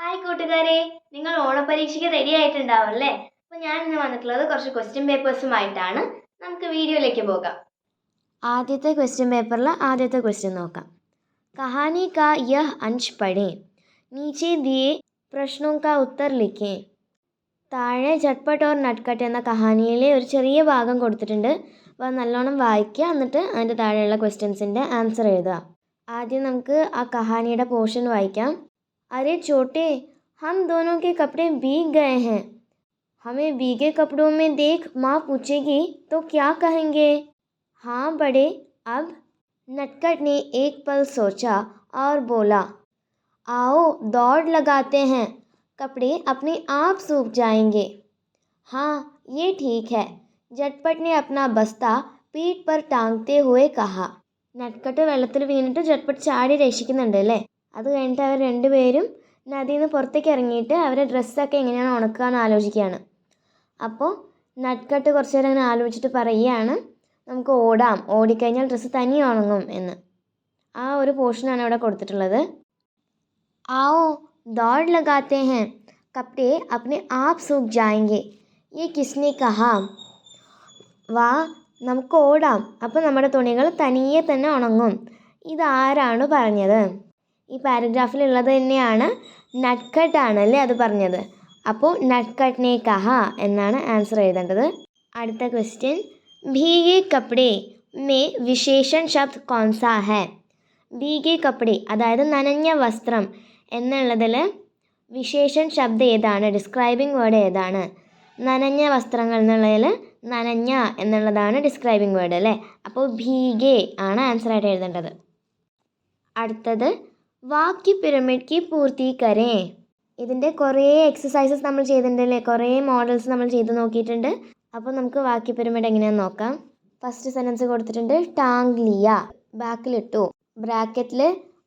Hi കൂട്ടുകാരെ. നിങ്ങൾ ഓണപരീക്ഷയ്ക്ക് ready ആയിട്ടുണ്ടാവും അല്ലേ? അപ്പോൾ ഞാൻ ഇന്ന് വന്നിട്ടുള്ളത് കുറച്ച് ക്വസ്റ്റ്യൻ പേപ്പേഴ്സുമായിട്ടാണ് നമുക്ക് വീഡിയോയിലേക്ക് പോകാം. ആദ്യത്തെ ക്വസ്റ്റ്യൻ പേപ്പറിൽ ആദ്യത്തെ ക്വസ്റ്റ്യൻ നോക്കാം. കഹാനി കാ യഹ് അഞ്ച് പഠേ. നീച്ചെ ദിയെ പ്രശ്നോं കാ ഉത്തർ ലിഖേ. താഴെ ചട്പട്ട് ഓർ നട്ട്കട്ട് എന്ന കഹാനിയിലെ ഒരു ചെറിയ ഭാഗം കൊടുത്തിട്ടുണ്ട്. അപ്പോൾ നല്ലോണം വായിക്കുക. എന്നിട്ട് അതിന്റെ താഴെയുള്ള ക്വസ്റ്റ്യൻസിന്റെ ആൻസർ എഴുതുക. ആദ്യം നമുക്ക് ആ കഹാനിയുടെ പോർഷൻ വായിക്കാം. अरे छोटे हम दोनों के कपड़े भीग गए हैं हमें भीगे कपड़ों में देख माँ पूछेगी तो क्या कहेंगे हाँ बड़े अब नटखट ने एक पल सोचा और बोला आओ दौड़ लगाते हैं कपड़े अपने आप सूख जाएंगे हाँ ये ठीक है झटपट ने अपना बस्ता पीठ पर टांगते हुए कहा നട്ട്കട്ട് വെള്ളത്തിൽ വീണിട്ട് ജട്ട്പട്ട് ചാടി രക്ഷിക്കുന്നുണ്ട് അല്ലേ അത് കഴിഞ്ഞിട്ട് അവർ രണ്ടുപേരും നദിയിൽ നിന്ന് പുറത്തേക്ക് ഇറങ്ങിയിട്ട് അവരെ ഡ്രസ്സൊക്കെ എങ്ങനെയാണ് ഉണക്കുക എന്ന് ആലോചിക്കുകയാണ് അപ്പോൾ നട്ട്കട്ട് കുറച്ച് നേരം അങ്ങനെ ആലോചിച്ചിട്ട് പറയുകയാണ് നമുക്ക് ഓടാം ഓടിക്കഴിഞ്ഞാൽ ഡ്രസ്സ് തനിയെ ഉണങ്ങും എന്ന് ആ ഒരു പോർഷനാണ് ഇവിടെ കൊടുത്തിട്ടുള്ളത് आओ दौड़ लगाते हैं कपड़े अपने आप सूख जाएंगे ये किसने कहा വാ നമുക്ക് ഓടാം അപ്പോൾ നമ്മുടെ തുണികൾ തനിയെ തന്നെ ഉണങ്ങും ഇതാരാണ് പറഞ്ഞത് ഈ പാരഗ്രാഫിലുള്ളത് തന്നെയാണ് നട്ട്കട്ട് അല്ലേ അത് പറഞ്ഞത്. അപ്പോൾ നട്ട്കട്ട്നെ കഹ എന്നാണ് ആൻസർ എഴുതേണ്ടത്. അടുത്ത ക്വസ്റ്റ്യൻ. ഭീഗെ കപ്പടെ മേ വിശേഷൻ ശബ്ദ് കോൺസാ ഹെ. ഭീഗെ കപ്പടെ അതായത് നനഞ്ഞ വസ്ത്രം എന്നുള്ളതിൽ വിശേഷൻ ശബ്ദം ഏതാണ്? ഡിസ്ക്രൈബിംഗ് വേർഡ് ഏതാണ്? നനഞ്ഞ വസ്ത്രങ്ങൾ എന്നുള്ളതിൽ നനഞ്ഞ എന്നുള്ളതാണ് ഡിസ്ക്രൈബിംഗ് വേർഡ് അല്ലേ? അപ്പോൾ ഭീഗെ ആണ് ആൻസറായിട്ട് എഴുതേണ്ടത്. അടുത്തത്. വാക്യ പിരമിഡ് കി പൂർത്തി കരേ ഇതിന്റെ കുറേ എക്സസൈസസ് നമ്മൾ ചെയ്തിട്ടുണ്ടല്ലേ? കുറേ മോഡൽസ് നമ്മൾ ചെയ്ത് നോക്കിയിട്ടുണ്ട്. അപ്പോൾ നമുക്ക് വാക്യ പിരമിഡ് എങ്ങനെയാണെന്ന് നോക്കാം. ഫസ്റ്റ് സെന്റൻസ് കൊടുത്തിട്ടുണ്ട്. ടാങ്ലിയ ബാക്കിലിട്ടു. ബ്രാക്കറ്റിൽ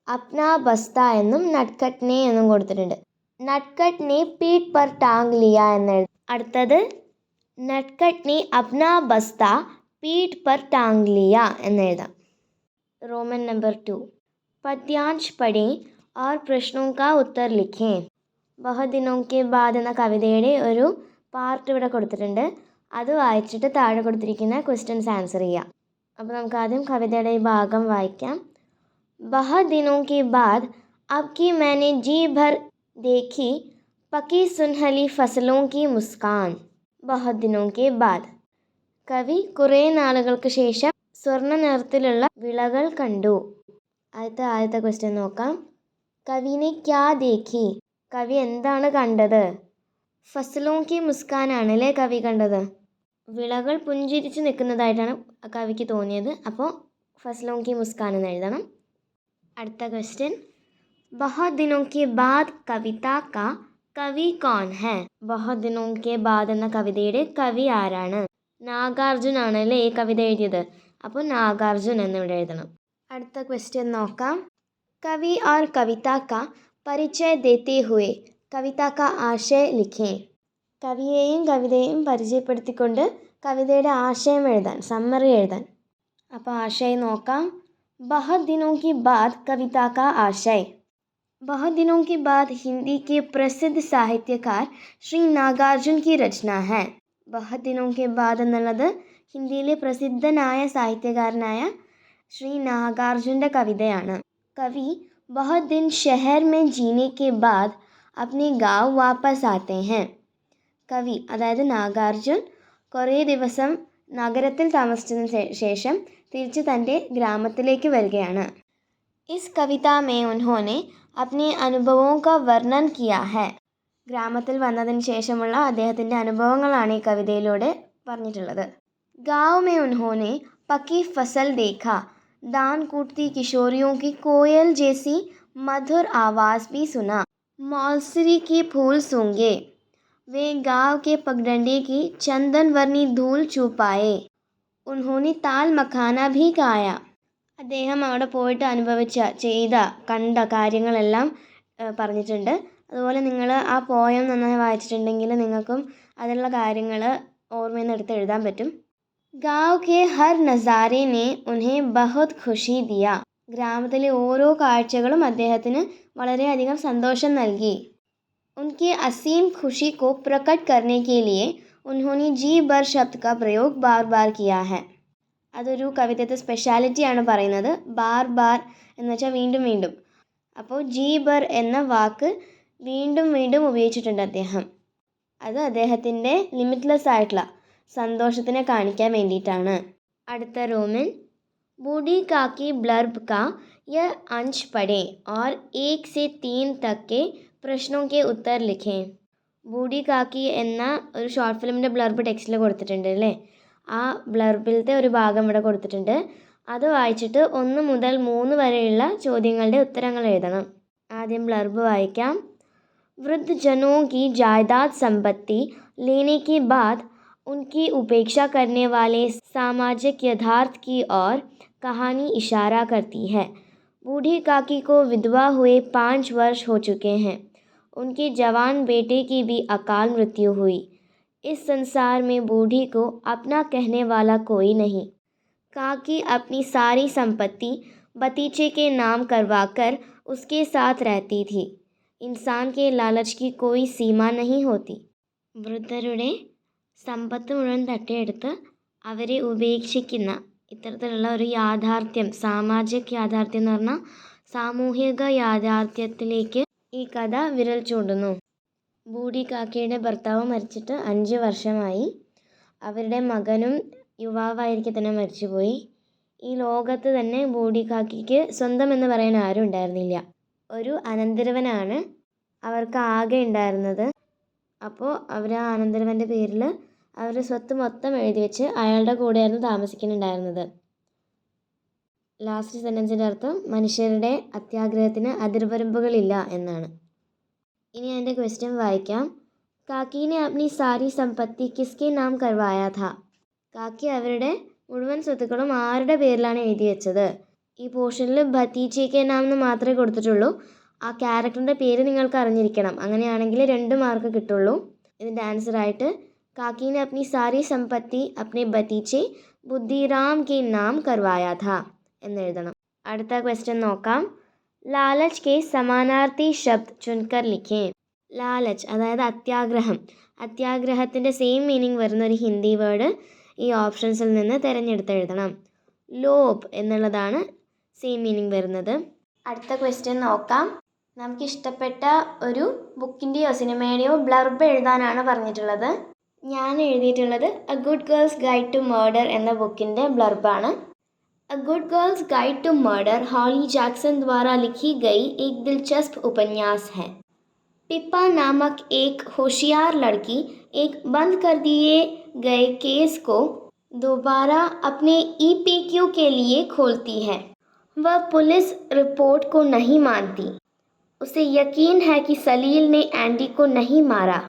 അപ്ന ബസ്ത എന്നും നട്ട്കട്ട്നെ എന്നും കൊടുത്തിട്ടുണ്ട്. നട്ട്കട്ട്നെ പീറ്റ് പർ ടാങ്ലിയ എന്ന് അടുത്തത് നട്ട്കട്ട്നെ അപ്ന ബസ്ത പീറ്റ് പർ ടാങ്ലിയ എന്നെഴുതാം റോമൻ നമ്പർ ടു പദ്യാഞ്ച് പഠേ और പ്രശ്നോं का उत्तर लिखें ബഹ ദിനോं के बाद എന്ന കവിതയുടെ ഒരു പാർട്ട് ഇവിടെ കൊടുത്തിട്ടുണ്ട് അത് വായിച്ചിട്ട് താഴെ കൊടുത്തിരിക്കുന്ന ക്വസ്റ്റ്യൻസ് ആൻസർ ചെയ്യാം അപ്പോൾ നമുക്ക് ആദ്യം കവിതയുടെ ഈ ഭാഗം വായിക്കാം ബഹ ദിനോं के बाद अब की मैंने जी भर देखी पकी सुनहली फसलों की मुस्कान बहुत दिनों के बाद കവി കുറേ നാളുകൾക്ക് ശേഷം സ്വർണ്ണ നിറത്തിലുള്ള വിളകൾ കണ്ടു അടുത്ത ആദ്യത്തെ ക്വസ്റ്റ്യൻ നോക്കാം. കവിനെ ക്യാ ദേഖി? കവി എന്താണ് കണ്ടത്? ഫസലോങ്കി മുസ്കാനാണ് അല്ലേ കവി കണ്ടത്? വിളകൾ പുഞ്ചിരിച്ച് നിൽക്കുന്നതായിട്ടാണ് കവിക്ക് തോന്നിയത്. അപ്പോൾ ഫസലോങ്കി മുസ്കാൻ എന്ന് എഴുതണം. അടുത്ത ക്വസ്റ്റ്യൻ ബഹത് ദിനോ കെ ബാദ് കവിത കാ കവി കോൺ ഹെ? ബഹത് ദിനോ കെ ബാദ് എന്ന കവിതയുടെ കവി ആരാണ്? നാഗാർജുനാണ് അല്ലേ ഈ കവിത എഴുതിയത്. അപ്പോൾ നാഗാർജുൻ എന്നിവിടെ എഴുതണം. അടുത്ത ക്വസ്റ്റ്യൻ നോക്കാം കവി और कविता का പരിചയ देते हुए കവിത का ആശയ ലിഖേ കവിയെയും കവിതയെയും പരിചയപ്പെടുത്തിക്കൊണ്ട് കവിതയുടെ ആശയം എഴുതാൻ സമ്മറി എഴുതാൻ അപ്പോൾ ആശയം നോക്കാം बहुत दिनों के बाद कविता का आशय बहुत दिनों के बाद हिंदी के प्रसिद्ध साहित्यकार श्री नागार्जुन की रचना है बहुत दिनों के बाद എന്നുള്ളത് ഹിന്ദിയിലെ പ്രസിദ്ധനായ സാഹിത്യകാരനായ ശ്രീ നാഗാർജുൻ്റെ കവിതയാണ് കവി बहुत दिन शहर में जीने के बाद अपने गाँव वापस आते हैं കവി അതായത് നാഗാർജുൻ കുറേ ദിവസം നഗരത്തിൽ താമസിച്ചതിന് ശേ- ശേഷം തിരിച്ച് തൻ്റെ ഗ്രാമത്തിലേക്ക് വരികയാണ് इस कविता में उन्होंने अपने അനുഭവോं का വർണ്ണൻ കിയാ ഹെ ഗ്രാമത്തിൽ വന്നതിന് ശേഷമുള്ള അദ്ദേഹത്തിൻ്റെ അനുഭവങ്ങളാണ് ഈ കവിതയിലൂടെ പറഞ്ഞിട്ടുള്ളത് गाँव में उन्होंने पकी फसल देखा दान कूटती किशोरियों की कोयल जैसी मधुर आवाज़ भी सुना मौलसरी की फूल सूंघे वे गांव के पगडंडे की चंदन वर्णी धूल छू पाए उन्होंने ताल मखाना भी खाया അദ്ദേഹം അവിടെ പോയിട്ട് അനുഭവിച്ച ചെയ്ത കണ്ട കാര്യങ്ങളെല്ലാം ഏഹ്, പറഞ്ഞിട്ടുണ്ട് അതുപോലെ നിങ്ങൾ ആ പോയം നന്നായി വായിച്ചിട്ടുണ്ടെങ്കിൽ നിങ്ങൾക്കും അതിലുള്ള കാര്യങ്ങൾ ഓർമ്മയിൽ നിന്ന് എടുത്ത് എഴുതാൻ പറ്റും ഗാവ് കേ ഹർ നസാരെ നെ ഉന്നെ ബഹുത് ഖുഷി ദിയ ഗ്രാമത്തിലെ ഓരോ കാഴ്ചകളും അദ്ദേഹത്തിന് വളരെയധികം സന്തോഷം നൽകി. ഉൻകെ അസീം ഖുഷി കോ പ്രകട് കർണേക്കേലിയെ ഉൻഹോനി ലിയെ ജീ ബർ ശബ്ദ ക പ്രയോഗ് ബാർ ബാർ കിയാ ഹെ അതൊരു കവിതത്തെ സ്പെഷ്യാലിറ്റിയാണ് പറയുന്നത് ബാർ ബാർ എന്ന് വെച്ചാൽ വീണ്ടും വീണ്ടും. അപ്പോൾ ജീ ബർ എന്ന വാക്ക് വീണ്ടും വീണ്ടും ഉപയോഗിച്ചിട്ടുണ്ട് അദ്ദേഹം. അത് അദ്ദേഹത്തിന്റെ ലിമിറ്റ്ലെസ് ആയിട്ടുള്ള സന്തോഷത്തിനെ കാണിക്കാൻ വേണ്ടിയിട്ടാണ് അടുത്ത റോമൻ बूढ़ी काकी ब्लर्ब का यह अंश पढ़ें और एक से तीन तक के പ്രശ്നോं के ഉത്തർ ലിഖേं ബൂഡി കാക്കി എന്ന ഒരു ഷോർട്ട് ഫിലിമിൻ്റെ ബ്ലർബ് ടെക്സ്റ്റിൽ കൊടുത്തിട്ടുണ്ട് അല്ലേ ആ ബ്ലർബിലത്തെ ഒരു ഭാഗം ഇവിടെ കൊടുത്തിട്ടുണ്ട് അത് വായിച്ചിട്ട് ഒന്ന് മുതൽ മൂന്ന് വരെയുള്ള ചോദ്യങ്ങളുടെ ഉത്തരങ്ങൾ എഴുതണം ആദ്യം ബ്ലർബ് വായിക്കാം वृद्धजनों की जायदाद संपत्ति लेने के बाद उनकी उपेक्षा करने वाले सामाजिक यथार्थ की ओर कहानी इशारा करती है बूढ़ी काकी को विधवा हुए पाँच वर्ष हो चुके हैं उनके जवान बेटे की भी अकाल मृत्यु हुई इस संसार में बूढ़ी को अपना कहने वाला कोई नहीं काकी अपनी सारी संपत्ति भतीजे के नाम करवाकर उसके साथ रहती थी ഇൻസാൻ കെ ലാലച്ച് കോയി സീമ നഹി ഹോത്തി വൃദ്ധരുടെ സമ്പത്ത് മുഴുവൻ തട്ടിയെടുത്ത് അവരെ ഉപേക്ഷിക്കുന്ന ഇത്തരത്തിലുള്ള ഒരു യാഥാർത്ഥ്യം സാമാജിക യാഥാർത്ഥ്യം എന്ന് പറഞ്ഞാൽ സാമൂഹിക യാഥാർത്ഥ്യത്തിലേക്ക് ഈ കഥ വിരൽ ചൂണ്ടുന്നു. ബൂഡി കാക്കയുടെ ഭർത്താവ് മരിച്ചിട്ട് അഞ്ച് വർഷമായി. അവരുടെ മകനും യുവാവായിരിക്കെ തന്നെ മരിച്ചുപോയി. ഈ ലോകത്ത് തന്നെ ബൂഡി കാക്കിക്ക് സ്വന്തം എന്ന് പറയാൻ ആരും ഉണ്ടായിരുന്നില്ല. ഒരു അനന്തരവനാണ് അവർക്ക് ആകെ ഉണ്ടായിരുന്നത്. അപ്പോൾ അവർ ആ അനന്തരവന്റെ പേരിൽ അവരുടെ സ്വത്ത് മൊത്തം എഴുതി വെച്ച് അയാളുടെ കൂടെയായിരുന്നു താമസിക്കുന്നുണ്ടായിരുന്നത്. ലാസ്റ്റ് സെന്റൻസിന്റെ അർത്ഥം മനുഷ്യരുടെ അത്യാഗ്രഹത്തിന് അതിർവരമ്പുകളില്ല എന്നാണ്. ഇനി എന്റെ ക്വസ്റ്റ്യൻ വായിക്കാം. കാക്കീനെ അപ്നി സാരി സമ്പത്തി കിസ്കെ നാം കർവായ കാക്കി അവരുടെ മുഴുവൻ സ്വത്തുക്കളും ആരുടെ പേരിലാണ് എഴുതി വെച്ചത്? ഈ പോർഷനിൽ ഭത്തീച്ചയ്ക്ക് നാം എന്ന് മാത്രമേ കൊടുത്തിട്ടുള്ളൂ. ആ ക്യാരക്ടറിന്റെ പേര് നിങ്ങൾക്ക് അറിഞ്ഞിരിക്കണം. അങ്ങനെയാണെങ്കിൽ രണ്ട് മാർക്ക് കിട്ടുള്ളൂ. ഇതിന്റെ ആൻസർ ആയിട്ട് ने अपनी सारी സമ്പത്തി अपने भतीजे ബുദ്ധിറാം കെ നാം करवाया था। എന്നെഴുതണം അടുത്ത ക്വസ്റ്റ്യൻ നോക്കാം. ലാലച്ച് കെ സമാനാർത്ഥി ശബ്ദ് ചുൻകർ ലിഖേ ലാലച്ച് അതായത് അത്യാഗ്രഹം. അത്യാഗ്രഹത്തിന്റെ സെയിം മീനിങ് വരുന്ന ഒരു ഹിന്ദി വേർഡ് ഈ ഓപ്ഷൻസിൽ നിന്ന് തിരഞ്ഞെടുത്ത് എഴുതണം. ലോബ് എന്നുള്ളതാണ് സെയിം മീനിങ് വരുന്നത്. അടുത്ത ക്വസ്റ്റ്യൻ നോക്കാം. നമുക്ക് ഇഷ്ടപ്പെട്ട ഒരു ബുക്കിന്റെയോ സിനിമയുടെയോ ബ്ലർബ് എഴുതാനാണ് പറഞ്ഞിട്ടുള്ളത്. ഞാൻ എഴുതിയിട്ടുള്ളത് a good girl's guide to murder എന്ന ബുക്കിൻ്റെ ബ്ലർബാണ് a good girl's guide to murder Holly Jackson द्वारा लिखी गई एक दिलचस्प उपन्यास है पिप्पा नामक एक होशियार लड़की एक बंद कर दिए गए केस को दोबारा अपने ईपीक्यू के लिए खोलती है वह पुलिस रिपोर्ट को नहीं मानती उसे यकीन है कि सलील ने एंडी को नहीं मारा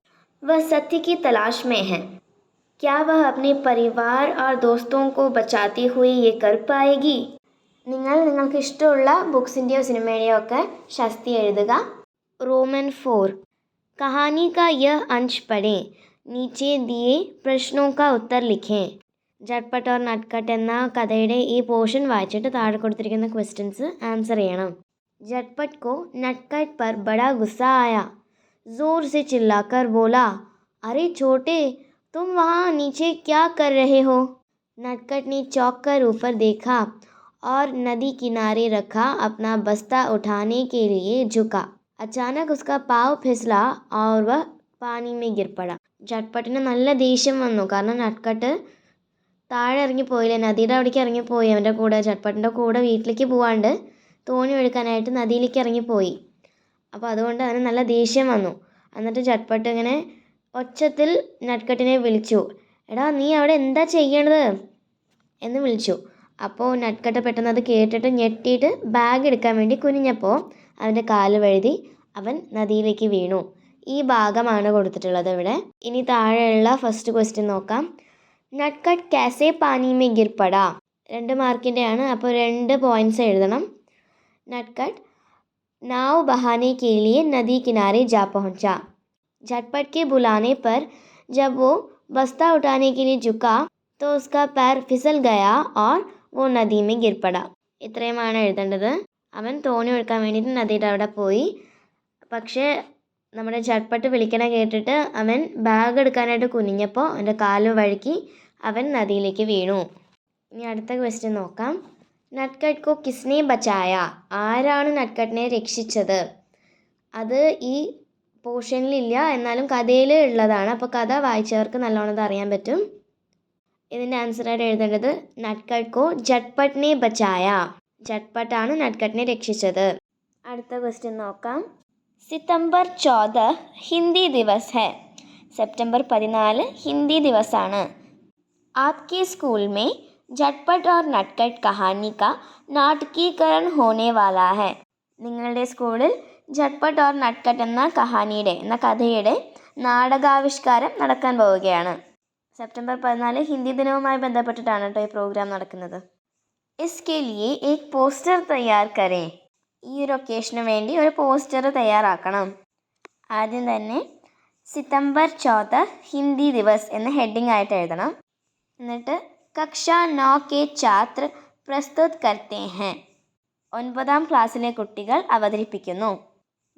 वह सत्य की तलाश में है क्या वह अपने परिवार और दोस्तों को बचाते हुए ये कर पाएगी നിങ്ങൾ നിങ്ങൾക്ക് ഇഷ്ടമുള്ള ബുക്സിൻ്റെയോ സിനിമയുടെയോ ഒക്കെ ശസ്തി എഴുതുക റോമൻ ഫോർ കഹാനി കാ യഹ് അൻഷ് പഠേ നീച്ചെ ദിയെ പ്രശ്നോ കാ ഉത്തർ ലിഖേ ജട്പട്ട് ഓർ നട്ട്കട്ട് എന്ന കഥയുടെ ഈ പോർഷൻ വായിച്ചിട്ട് താഴെ കൊടുത്തിരിക്കുന്ന ക്വസ്റ്റ്യൻസ് ആൻസർ ചെയ്യണം झटपट को नटखट पर बड़ा गुस्सा आया जोर से चिल्लाकर बोला अरे छोटे तुम वहाँ नीचे क्या कर रहे हो नटखट ने चौंक कर ऊपर देखा और नदी किनारे रखा अपना बस्ता उठाने के लिए झुका अचानक उसका पाँव फिसला और वह പാനി മേ ഗിർപ്പട ജട്പട്ടിന് നല്ല ദേഷ്യം വന്നു കാരണം നട്ട്കട്ട് താഴെ ഇറങ്ങിപ്പോയില്ലേ നദിയുടെ അവിടേക്ക് ഇറങ്ങിപ്പോയി അവൻ്റെ കൂടെ ജട്പട്ടിൻ്റെ കൂടെ വീട്ടിലേക്ക് പോവാണ്ട് തോണി ഒഴുക്കാനായിട്ട് നദിയിലേക്ക് ഇറങ്ങിപ്പോയി അപ്പോൾ അതുകൊണ്ട് അവന് നല്ല ദേഷ്യം വന്നു. എന്നിട്ട് ചട്ട്പട്ട് ഇങ്ങനെ ഒച്ചത്തിൽ നട്ട്കട്ടിനെ വിളിച്ചു. എടാ നീ അവിടെ എന്താ ചെയ്യേണ്ടത് എന്ന് വിളിച്ചു. അപ്പോൾ നട്ട്കട്ട് പെട്ടെന്ന് അത് കേട്ടിട്ട് ഞെട്ടിയിട്ട് ബാഗ് എടുക്കാൻ വേണ്ടി കുനിഞ്ഞപ്പോൾ അവന്റെ കാൽ വഴുതി അവൻ നദിയിലേക്ക് വീണു. ഈ ഭാഗമാണ് കൊടുത്തിട്ടുള്ളത് ഇവിടെ. ഇനി താഴെയുള്ള ഫസ്റ്റ് ക്വസ്റ്റ്യൻ നോക്കാം. നട്ട്കട്ട് കാസേ പാനിമേ ഗിർപ്പട രണ്ട് മാർക്കിന്റെയാണ് അപ്പോൾ രണ്ട് പോയിന്റ്സ് എഴുതണം. നട്ട്കട്ട് नाव बहाने के लिए नदी किनारे जा पहुंचा। झटपट के बुलाने पर जब वो बस्ता उठाने के लिए झुका तो उसका पैर फिसल गया और वो നദി में गिर पड़ा ഇത്രയുമാണ് എഴുതേണ്ടത് അവൻ തോണി ഒഴുക്കാൻ വേണ്ടിയിട്ട് നദിയുടെ അവിടെ പോയി പക്ഷേ നമ്മുടെ ചട്പട്ട് വിളിക്കണ കേട്ടിട്ട് അവൻ ബാഗ് എടുക്കാനായിട്ട് കുനിഞ്ഞപ്പോൾ അവൻ്റെ കാല് വഴുക്കി അവൻ നദിയിലേക്ക് വീണു ഇനി അടുത്ത ക്വസ്റ്റ്യൻ നോക്കാം നട്ട്കട്ട് കോ കിസ്നെ ബച്ചായ? ആരാണ് നട്ട്കട്ടിനെ രക്ഷിച്ചത്? അത് ഈ പോർഷനിലില്ല എന്നാലും കഥയിൽ ഉള്ളതാണ്. അപ്പോൾ കഥ വായിച്ചവർക്ക് നല്ലോണം അറിയാൻ പറ്റും. ഇതിന്റെ ആൻസറായിട്ട് എഴുതേണ്ടത് നട്ട്കട്ട് കോ ജട്ട്പട്ടിനെ ബച്ചായ? ജട്ട്പട്ടാണ് നട്ട്കട്ടിനെ രക്ഷിച്ചത്. അടുത്ത ക്വസ്റ്റ്യൻ നോക്കാം. സിത്തംബർ ചോദ ഹിന്ദി ദിവസ്. ഹെ സെപ്റ്റംബർ പതിനാല് ഹിന്ദി ദിവസാണ്. ആപ്കെ സ്കൂൾ മേ झटपट और नटखट कहानी का നാടകീകരൺ ഹോനെ വാല ഹെ നിങ്ങളുടെ സ്കൂളിൽ झटपट और नटखट എന്ന കഹാനിയുടെ എന്ന കഥയുടെ നാടകാവിഷ്കാരം നടക്കാൻ പോവുകയാണ് സെപ്റ്റംബർ പതിനാല് ഹിന്ദി ദിനവുമായി ബന്ധപ്പെട്ടിട്ടാണ് കേട്ടോ ഈ പ്രോഗ്രാം നടക്കുന്നത് ഇസ്കെ ലിയെ ഏക് പോസ്റ്റർ തയ്യാർ കരേ ഈ ഒരു ഒക്കേഷന് വേണ്ടി ഒരു പോസ്റ്റർ തയ്യാറാക്കണം ആദ്യം തന്നെ സിതംബർ ചോദ ഹിന്ദി ദിവസ് എന്ന ഹെഡിങ് ആയിട്ട് എഴുതണം എന്നിട്ട് കക്ഷ നോ കെ ഛാത്ര പ്രസ്തുത് കർത്തേ ഹെ ഒൻപതാം ക്ലാസ്സിലെ കുട്ടികൾ അവതരിപ്പിക്കുന്നു.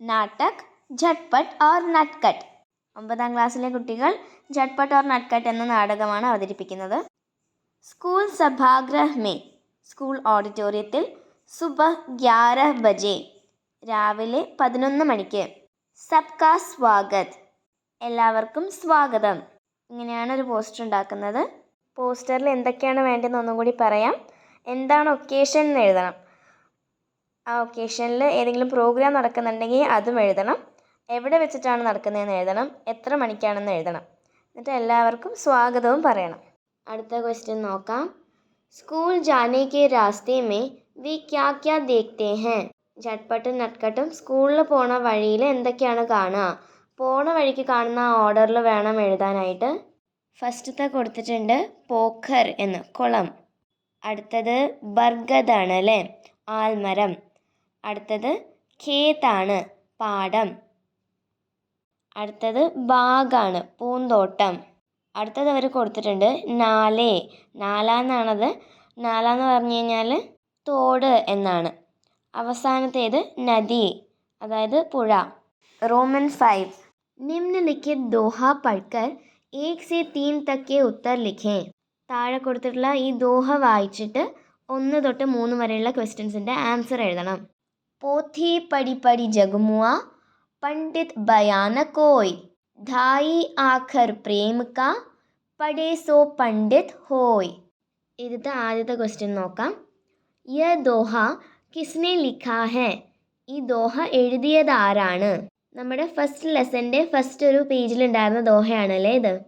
നാട്ടക് ഝട്ട്പട്ട് ഓർ നട്ട്കട്ട് ഒമ്പതാം ക്ലാസ്സിലെ കുട്ടികൾ ഝട്ട്പട്ട് ഓർ നട്ട്കട്ട് എന്ന നാടകമാണ് അവതരിപ്പിക്കുന്നത്. സ്കൂൾ സഭാഗ്രഹ് മേ സ്കൂൾ ഓഡിറ്റോറിയത്തിൽ സുബ ഗ്യാറ ബജെ രാവിലെ പതിനൊന്ന് മണിക്ക്. സബ്കാ സ്വാഗത്. എല്ലാവർക്കും സ്വാഗതം. ഇങ്ങനെയാണ് ഒരു പോസ്റ്റർ ഉണ്ടാക്കുന്നത്. പോസ്റ്ററിൽ എന്തൊക്കെയാണ് വേണ്ടതെന്ന് ഒന്നും കൂടി പറയാം. എന്താണ് ഒക്കേഷൻ എന്ന് എഴുതണം. ആ ഒക്കേഷനിൽ ഏതെങ്കിലും പ്രോഗ്രാം നടക്കുന്നുണ്ടെങ്കിൽ അതും എഴുതണം. എവിടെ വെച്ചിട്ടാണ് നടക്കുന്നതെന്ന് എഴുതണം. എത്ര മണിക്കാണെന്ന് എഴുതണം. എന്നിട്ട് എല്ലാവർക്കും സ്വാഗതവും പറയണം. അടുത്ത ക്വസ്റ്റ്യൻ നോക്കാം. സ്കൂൾ ജാനേക്ക് രാസ്തേ മേ വി ക്യാ ക്യാ ദേഖ്തേ ഹേ. ജട്ട്പട്ടും നട്ട്കട്ടും സ്കൂളിൽ പോണ വഴിയിൽ എന്തൊക്കെയാണ് കാണുക? പോണ വഴിക്ക് കാണുന്ന ആ ഓർഡറിൽ വേണം എഴുതാനായിട്ട്. ഫസ്റ്റത്തെ കൊടുത്തിട്ടുണ്ട് പോഖർ എന്ന് കുളം. അടുത്തത് ബർഗദാണ് അല്ലേ? ആൽമരം. അടുത്തത് ഖേതാണ് പാടം. അടുത്തത് ബാഗാണ് പൂന്തോട്ടം. അടുത്തത് അവർ കൊടുത്തിട്ടുണ്ട് നാലേ. നാലാന്നാണത്. നാലാന്ന് പറഞ്ഞു കഴിഞ്ഞാൽ തോട് എന്നാണ്. അവസാനത്തേത് നദി അതായത് പുഴ. Roman five. നിമ്നലിഖിത് ദോഹ പഠിക്കർ एक से तीन तक ഉത്തർ ലിഖേ താഴെ കൊടുത്തിട്ടുള്ള ഈ ദോഹ വായിച്ചിട്ട് ഒന്ന് തൊട്ട് മൂന്ന് വരെയുള്ള ക്വസ്റ്റ്യൻസിന്റെ ആൻസർ എഴുതണം. പോത്തി പടി പടി ജഗുമുവ പണ്ഡിത് ബയാനക്കോയ് ധായി ആഖർ പ്രേമിക പടേ സോ പണ്ഡിത് ഹോയ്. ഇതിത്തെ ആദ്യത്തെ ക്വസ്റ്റ്യൻ നോക്കാം. യ ദോഹ കിസ്നെ ലിഖാ ഹെ ഈ ദോഹ എഴുതിയത് ആരാണ്? നമ്മുടെ ഫസ്റ്റ് ലെസന്റെ ഫസ്റ്റ് ഒരു പേജിലുണ്ടായിരുന്ന ദോഹയാണല്ലേ ഇത്?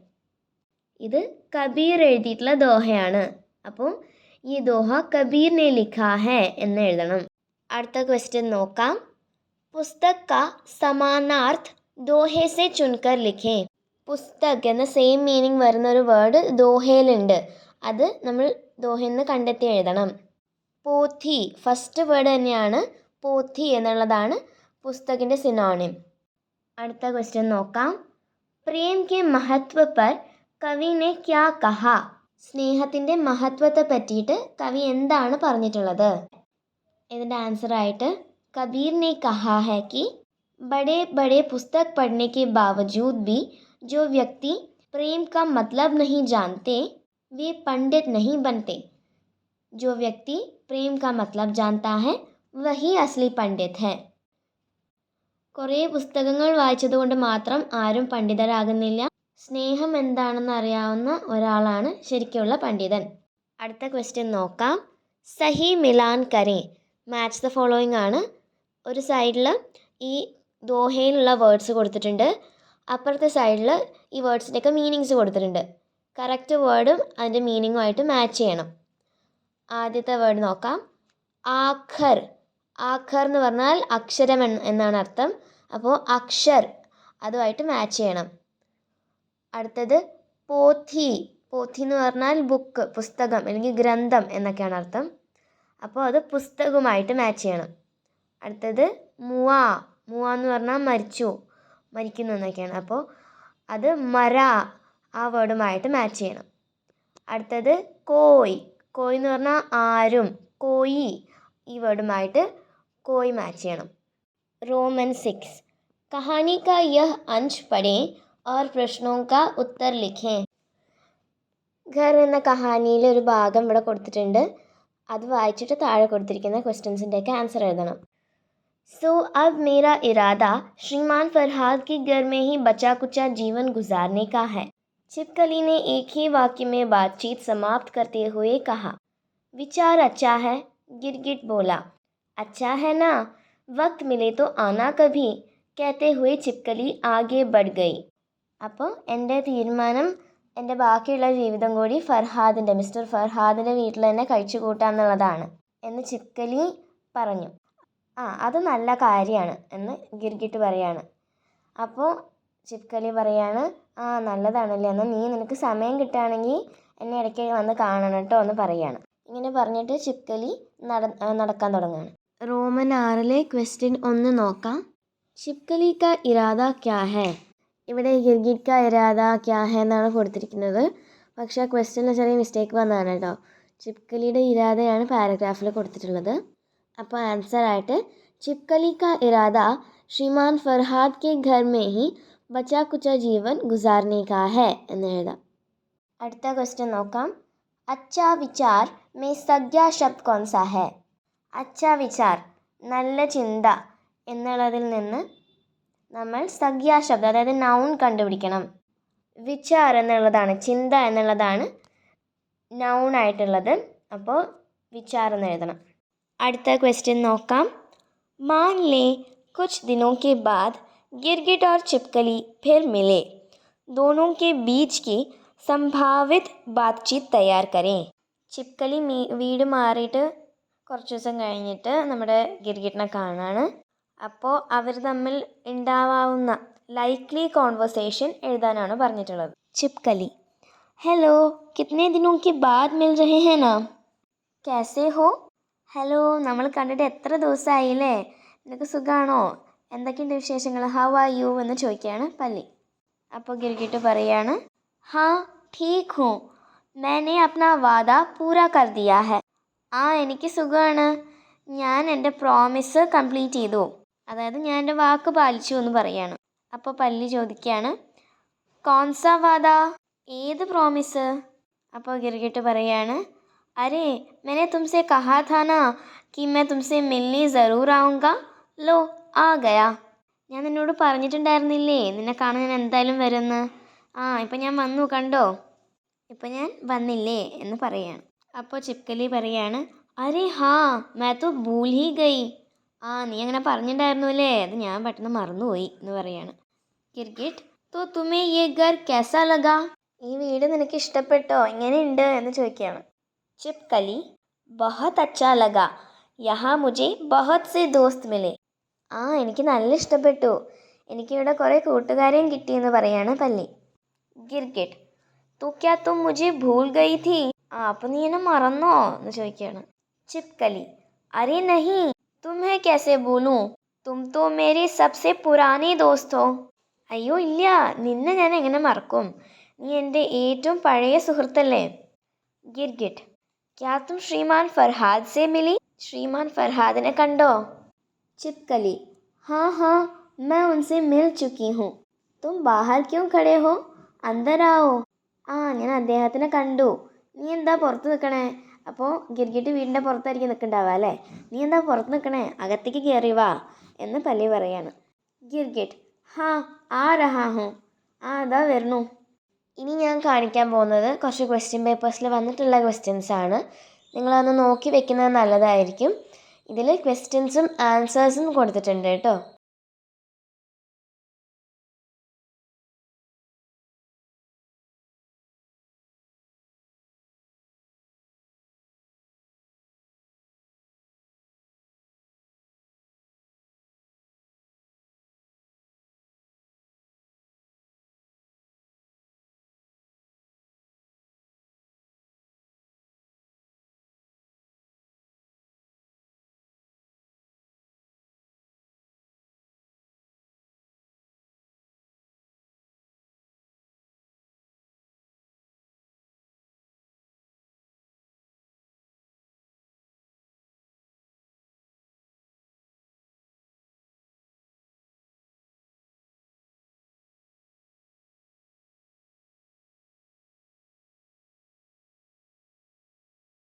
ഇത് കബീർ എഴുതിയിട്ടുള്ള ദോഹയാണ്. അപ്പോൾ ഈ ദോഹ കബീറിനെ ലിഖാ ഹെ എന്ന് എഴുതണം. അടുത്ത ക്വസ്റ്റ്യൻ നോക്കാം. പുസ്തക സമാനാർത്ഥ് ദോഹേസെ ചുൻകർ ലിഖേ. പുസ്തക് എന്ന സെയിം മീനിങ് വരുന്ന ഒരു വേർഡ് ദോഹയിലുണ്ട് അത് നമ്മൾ ദോഹെന്ന് കണ്ടെത്തി എഴുതണം. പോഥി ഫസ്റ്റ് വേർഡ് തന്നെയാണ് പോഥി എന്നുള്ളതാണ് പുസ്തകിന്റെ സിനോണിം അടുത്ത ക്വസ്റ്റ്യൻ നോക്കാം പ്രേം കെ മഹത്വ പർ കവിനെ ക്യാ കഹ സ്നേഹത്തിൻ്റെ മഹത്വത്തെ പറ്റിയിട്ട് കവി എന്താണ് പറഞ്ഞിട്ടുള്ളത് ഇതിൻ്റെ ആൻസറായിട്ട് कबीर ने कहा है कि बड़े बड़े पुस्तक पढ़ने के बावजूद भी जो व्यक्ति प्रेम का मतलब नहीं जानते वे पंडित नहीं बनते जो व्यक्ति प्रेम का मतलब जानता है वही असली पंडित है കുറേ പുസ്തകങ്ങൾ വായിച്ചതുകൊണ്ട് മാത്രം ആരും പണ്ഡിതരാകുന്നില്ല. സ്നേഹം എന്താണെന്ന് അറിയാവുന്ന ഒരാളാണ് ശരിക്കുള്ള പണ്ഡിതൻ. അടുത്ത ക്വസ്റ്റ്യൻ നോക്കാം. സഹി മിലാൻ കരേ മാച്ച് ദ ഫോളോയിങ് ആണ്. ഒരു സൈഡിൽ ഈ ദോഹയിലുള്ള വേർഡ്സ് കൊടുത്തിട്ടുണ്ട്. അപ്പുറത്തെ സൈഡിൽ ഈ വേർഡ്സിന്റെയൊക്കെ മീനിങ്സ് കൊടുത്തിട്ടുണ്ട്. കറക്റ്റ് വേർഡും അതിന്റെ മീനിങ്ങുമായിട്ട് മാച്ച് ചെയ്യണം. ആദ്യത്തെ വേർഡ് നോക്കാം. ആഖർ. ആഖർ എന്ന് പറഞ്ഞാൽ അക്ഷരം എന്ന് എന്നാണ് അർത്ഥം. അപ്പോൾ അക്ഷർ അതുമായിട്ട് മാച്ച് ചെയ്യണം. അടുത്തത് പോഥി. പോഥി എന്ന് പറഞ്ഞാൽ ബുക്ക് പുസ്തകം അല്ലെങ്കിൽ ഗ്രന്ഥം എന്നൊക്കെയാണ് അർത്ഥം. അപ്പോൾ അത് പുസ്തകവുമായിട്ട് മാച്ച് ചെയ്യണം. അടുത്തത് മുവാ. മുവ എന്ന് പറഞ്ഞാൽ മരിച്ചു. മരിക്കുന്നു എന്നൊക്കെയാണ്. അപ്പോൾ അത് മര ആ വേർഡുമായിട്ട് മാച്ച് ചെയ്യണം. അടുത്തത് കോയ്. കോയ് എന്ന് പറഞ്ഞാൽ ആരും. കോയി ഈ വേർഡുമായിട്ട് കോയ് മാച്ച് ചെയ്യണം റോമൻ സിക്സ് कहानी का यह अंश पढ़ें और प्रश्नों का उत्तर लिखें ഘർ എന്ന കഹാനിയിലെ ഒരു ഭാഗം ഇവിടെ കൊടുത്തിട്ടുണ്ട് അത് വായിച്ചിട്ട് താഴെ കൊടുത്തിരിക്കുന്ന ക്വസ്റ്റ്യൻസിൻ്റെയൊക്കെ ആൻസർ എഴുതണം सो अब मेरा इरादा श्रीमान फरहाद के घर में ही बचा कुचा जीवन गुजारने का है छिपकली ने एक ही वाक्य में बातचीत समाप्त करते हुए कहा विचार अच्छा है गिरगिट बोला अच्छा है ना वक्त मिले तो आना कभी कहते हुए छिपकली आगे बढ़ गई അപ്പോൾ എൻ്റെ തീരുമാനം എൻ്റെ ബാക്കിയുള്ള ജീവിതം കൂടി ഫർഹാദിൻ്റെ മിസ്റ്റർ ഫർഹാദിൻ്റെ വീട്ടിൽ തന്നെ കഴിച്ചു കൂട്ടാന്നുള്ളതാണ് എന്ന് ചിക്കലി പറഞ്ഞു ആ അത് നല്ല കാര്യമാണ് എന്ന് ഗിർഗിട്ട് പറയാണ് അപ്പോൾ ചിപ്കലി പറയാണ് ആ നല്ലതാണല്ലേ എന്നാൽ നീ നിനക്ക് സമയം കിട്ടുകയാണെങ്കിൽ എന്നെ ഇടയ്ക്ക് വന്ന് കാണണം കേട്ടോ എന്ന് പറയാണ് ഇങ്ങനെ പറഞ്ഞിട്ട് ചിപ്കലി നട നടക്കാൻ തുടങ്ങുകയാണ് റോമൻ ആറിലെ ക്വസ്റ്റ്യൻ ഒന്ന് നോക്കാം. ഷിപ്കലി ക ഇരാദ ക്യാ ഹേ? ഇവിടെ ഗിർഗിറ്റ് ക ഇരാദ ക്യാ ഹേ എന്നാണ് കൊടുത്തിരിക്കുന്നത്. പക്ഷേ ആ ക്വസ്റ്റ്യനിൽ ചെറിയ മിസ്റ്റേക്ക് വന്നതാണ് കേട്ടോ. ചിപ്കലിയുടെ ഇരാദയാണ് പാരഗ്രാഫിൽ കൊടുത്തിട്ടുള്ളത്. അപ്പോൾ ആൻസർ ആയിട്ട് ചിപ്കലി ക ഇരാദ ശ്രീമാൻ ഫർഹാദ് കെ ഘർ മേ ഹി ബച്ചാ കുച്ച ജീവൻ ഗുസാർനെ കാ ഹെ എന്ന് എഴുതാം. അടുത്ത ക്വസ്റ്റ്യൻ നോക്കാം. അച്ഛാ വിചാർ മേ സജ്ഞ ശബ്ദ് കോൺസാ ഹെ? അച്ഛാ വിചാർ നല്ല ചിന്ത എന്നുള്ളതിൽ നിന്ന് നമ്മൾ സജ്ഞാ ശബ്ദം അതായത് നൗൺ കണ്ടുപിടിക്കണം വിചാർ എന്നുള്ളതാണ് ചിന്ത എന്നുള്ളതാണ് നൗൺ ആയിട്ടുള്ളത് അപ്പോൾ വിചാർ എന്ന് എഴുതണം അടുത്ത ക്വസ്റ്റ്യൻ നോക്കാം मान लें कुछ दिनों के बाद गिरगिट और छिपकली फिर मिले दोनों के बीच की संभावित बातचीत तैयार करें ചിപ്കലി മീ വീട് മാറിയിട്ട് കുറച്ച് ദിവസം കഴിഞ്ഞിട്ട് നമ്മുടെ ഗിർഗിട്ടിനെ കാണുകയാണ് അപ്പോൾ അവർ തമ്മിൽ ഉണ്ടാവാവുന്ന ലൈക്ലി കോൺവെർസേഷൻ എഴുതാനാണ് പറഞ്ഞിട്ടുള്ളത്. ചിപ്കലി. ഹലോ കിത്തനെ ദിനോക്കി ബാദ് മിൽ രഹേ ഹേ നാം കാസേ ഹോ ഹലോ നമ്മൾ കണ്ടിട്ട് എത്ര ദിവസമായില്ലേ നിനക്ക് സുഖമാണോ എന്തൊക്കെയുണ്ട് വിശേഷങ്ങൾ? ഹൗ ആർ യു എന്ന് ചോദിക്കുകയാണ് പല്ലി. അപ്പോൾ ഗിരിഗിട്ട് പറയാണ് ഹാ ഠീക്ക് ഹോ. മേനെ अपना വാദ പൂരാ कर दिया है ആ എനിക്ക് സുഖമാണ് ഞാൻ എന്റെ പ്രോമിസ് കംപ്ലീറ്റ് ചെയ്തു. അതായത് ഞാൻ എന്റെ വാക്ക് പാലിച്ചു എന്ന് പറയാണ്. അപ്പോൾ പല്ലി ചോദിക്കുകയാണ് കോൺസാ വാദ? ഏത് പ്രോമിസ് അപ്പോൾ ഗിർഗിട്ട് പറയാണ് അരേ മെനെ തുംസെ കഹാഥാന കി മേ തുംസെ മില്ലി ജറൂർ ആവുക ലോ ആ ഗയാ. ഞാൻ നിന്നോട് പറഞ്ഞിട്ടുണ്ടായിരുന്നില്ലേ? നിന്നെ കാണാൻ ഞാൻ എന്തായാലും വരുമെന്ന് ആ ഇപ്പം ഞാൻ വന്നു കണ്ടോ? ഇപ്പം ഞാൻ വന്നില്ലേ? എന്ന് പറയാണ്. അപ്പോൾ ചിപ്കലി പറയാണ് അരെ ഹാ മാത്തോ ഭൂൽ ഹി ഗൈ ആ നീ അങ്ങനെ പറഞ്ഞിട്ടുണ്ടായിരുന്നു അല്ലേ അത് ഞാൻ പെട്ടെന്ന് മറന്നുപോയി എന്ന് പറയാണ്. കിർഗിറ്റ് തോ തുമേ യേ ഗർ കേസ ലഗ? ഈ വീട് നിനക്ക് ഇഷ്ടപ്പെട്ടോ? എങ്ങനെയുണ്ട്? എന്ന് ചോദിക്കുകയാണ്. ചിപ് കലി ബഹത് അച്ഛാ ലഗ. യഹാ മുജെ ബഹത് സെ ദോസ്ത് മിലെ. ആ എനിക്ക് നല്ല ഇഷ്ടപ്പെട്ടു. എനിക്കിവിടെ കുറേ കൂട്ടുകാരെയും കിട്ടിയെന്ന് പറയാണ് പല്ലി. ഗിർഗിറ്റ് തൂക്കാത്തും ക്യാ മുജെ ഭൂൽ ഗൈ തീ ആ അപ്പം നീ എന്നെ മറന്നോ? എന്ന് ചോദിക്കുകയാണ്. ചിപ്കലി അരെ നഹി തുമേ കാസെ ബോലൂ തും തോ മേരെ സബ്സെ പുരാനി ദോസ്തോ? അയ്യോ ഇല്ല. നിന്നെ ഞാൻ എങ്ങനെ മറക്കും? നീ എന്റെ ഏറ്റവും പഴയ സുഹൃത്തല്ലേ? ഗിർഗിട്ട് ക്യാ തും ശ്രീമാൻ ഫർഹാദ് സെ മിലി? ശ്രീമാൻ ഫർഹാദിനെ കണ്ടോ? ചിപ്കലി ഹാ ഹാ. मैं उनसे मिल चुकी हूँ तुम बाहर क्यों खड़े हो अंदर आओ ആ ഞാൻ അദ്ദേഹത്തിനെ കണ്ടു. നീ എന്താ പുറത്ത് നിൽക്കണേ അപ്പോൾ ഗിർഗിട്ട് വീടിന്റെ പുറത്തായിരിക്കും നിൽക്കണ്ടാവുക അല്ലേ? നീ എന്താ പുറത്ത് നിൽക്കണേ അകത്തേക്ക് കയറി വാ എന്ന് പല്ലി പറയാണ്. ഗിർഗിറ്റ് ഹാ ആ രഹാ ഹും? ആ അതാ വരണു. ഇനി ഞാൻ കാണിക്കാൻ പോകുന്നത് കുറച്ച് ക്വസ്റ്റ്യൻ പേപ്പേഴ്സിൽ വന്നിട്ടുള്ള ക്വസ്റ്റ്യൻസ് ആണ്. നിങ്ങളൊന്ന് നോക്കി വെക്കുന്നത് നല്ലതായിരിക്കും. ഇതിൽ ക്വസ്റ്റ്യൻസും ആൻസേഴ്സും കൊടുത്തിട്ടുണ്ട് കേട്ടോ.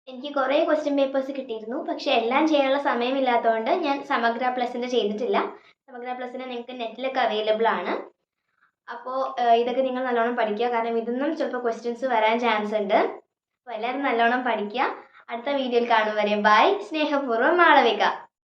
എനിക്ക് കുറേ ക്വസ്റ്റ്യൻ പേപ്പേഴ്സ് കിട്ടിയിരുന്നു. പക്ഷെ എല്ലാം ചെയ്യാനുള്ള സമയമില്ലാത്തതുകൊണ്ട് ഞാൻ സമഗ്ര പ്ലസിന്റെ ചെയ്തിട്ടില്ല. സമഗ്ര പ്ലസിന് നിങ്ങൾക്ക് നെറ്റിലൊക്കെ അവൈലബിൾ ആണ്. അപ്പോൾ ഇതൊക്കെ നിങ്ങൾ നല്ലോണം പഠിക്കുക. കാരണം ഇതൊന്നും ചിലപ്പോൾ ക്വസ്റ്റ്യൻസ് വരാൻ ചാൻസ് ഉണ്ട്. അപ്പോൾ എല്ലാവരും നല്ലോണം പഠിക്കുക. അടുത്ത വീഡിയോയിൽ കാണും വരെ. ബൈ സ്നേഹപൂർവം മാളവിക.